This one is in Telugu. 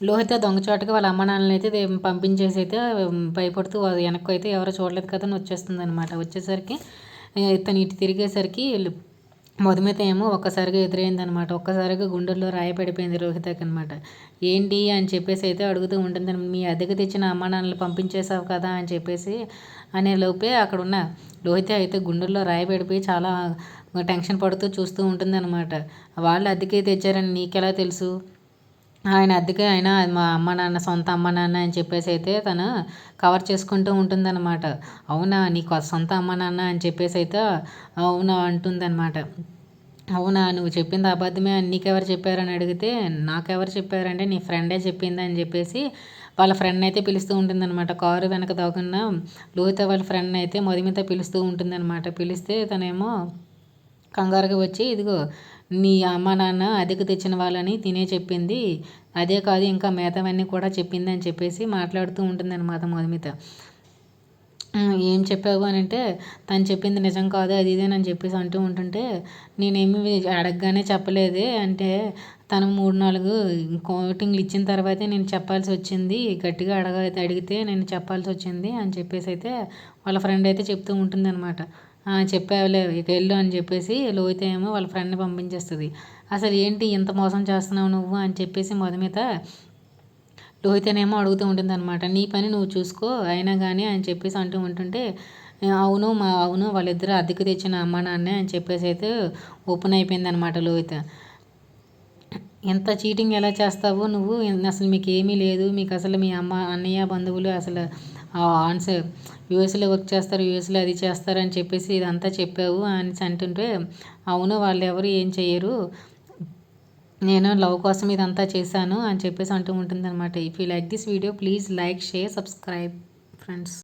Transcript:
లోహిత దొంగచాటుగా వాళ్ళ అమ్మ నాన్నని అయితే పంపించేసి అయితే భయపడుతూ వా- వెనక్కి అయితే ఎవరో చూడలేదు కదా అని వచ్చేస్తుంది అనమాట వచ్చేసరికి తను ఇటు తిరిగేసరికి మధుమిత ఏమో ఒక్కసారిగా ఎదురైందనమాట ఒక్కసారిగా గుండెల్లో రాయి పడిపోయింది రోహితకి అనమాట ఏంటి అని చెప్పేసి అయితే అడుగుతూ ఉంటుంది. మీ అద్దెకు తెచ్చిన అమ్మ నాన్నలు పంపించేసావు కదా అని చెప్పేసి అనే లోపే అక్కడ ఉన్న లోహిత అయితే గుండెల్లో రాయి పడిపోయి చాలా టెన్షన్ పడుతూ చూస్తూ ఉంటుందన్నమాట. వాళ్ళు అద్దెకే తెచ్చారని నీకెలా తెలుసు? ఆయన అద్దెకే ఆయన మా అమ్మ నాన్న సొంత అమ్మ నాన్న అని చెప్పేసి అయితే తను కవర్ చేసుకుంటూ ఉంటుందన్నమాట. అవునా నీకు సొంత అమ్మ నాన్న అని చెప్పేసి అయితే అవునా అంటుందన్నమాట. అవునా నువ్వు చెప్పింది అబద్ధమే అని నీకెవరు చెప్పారని అడిగితే నాకెవరు చెప్పారంటే నీ ఫ్రెండే చెప్పింది అని చెప్పేసి వాళ్ళ ఫ్రెండ్ అయితే పిలుస్తూ ఉంటుందన్నమాట. కారు వెనక దాగున్న లోహిత వాళ్ళ ఫ్రెండ్ అయితే మొదమిత పిలుస్తూ ఉంటుందన్నమాట. పిలిస్తే తనేమో కంగారుగా వచ్చి ఇదిగో నీ అమ్మ నాన్న అద్దెకు తెచ్చిన వాళ్ళని తినే చెప్పింది. అదే కాదు ఇంకా మిగతావన్నీ కూడా చెప్పింది అని చెప్పేసి మాట్లాడుతూ ఉంటుందన్నమాట మధుమిత. ఏం చెప్పావు? అని అంటే తను చెప్పింది నిజం కాదు అది ఇదేనని చెప్పేసి అంటూ ఉంటుంటే నేనేమి అడగగానే చెప్పలేదే అంటే తను మూడు నాలుగు కోటింగ్లు ఇచ్చిన తర్వాతే నేను చెప్పాల్సి వచ్చింది గట్టిగా అడగ అడిగితే నేను చెప్పాల్సి వచ్చింది అని చెప్పేసి అయితే వాళ్ళ ఫ్రెండ్ అయితే చెప్తూ ఉంటుంది అనమాట చెప్పావులే ఇక వెళ్ళు అని చెప్పేసి లోహిత ఏమో వాళ్ళ ఫ్రెండ్ని పంపించేస్తుంది. అసలు ఏంటి ఇంత మోసం చేస్తున్నావు నువ్వు? అని చెప్పేసి మొదమిత లోహితనేమో అడుగుతూ ఉంటుంది అనమాట నీ పని నువ్వు చూసుకో అయినా కానీ అని చెప్పేసి అంటూ ఉంటుంటే అవును మా అవును వాళ్ళిద్దరూ అద్దెకు తెచ్చిన అమ్మ నాన్నే అని చెప్పేసి అయితే ఓపెన్ అయిపోయింది అనమాట లోహిత ఎంత చీటింగ్ ఎలా చేస్తావు నువ్వు అసలు మీకు ఏమీ లేదు మీకు అసలు మీ అమ్మ అన్నయ్య బంధువులు అసలు ఆన్సర్ యూఎస్లో వర్క్ చేస్తారు యూఎస్లో అది చేస్తారు అని చెప్పేసి ఇదంతా చెప్పావు అని అంటుంటే అవును వాళ్ళు ఎవరు ఏం చేయరు నేను లవ్ కోసం ఇదంతా చేశాను అని చెప్పేసి అంటూ ఉంటుంది అనమాట if you like this video please like share subscribe friends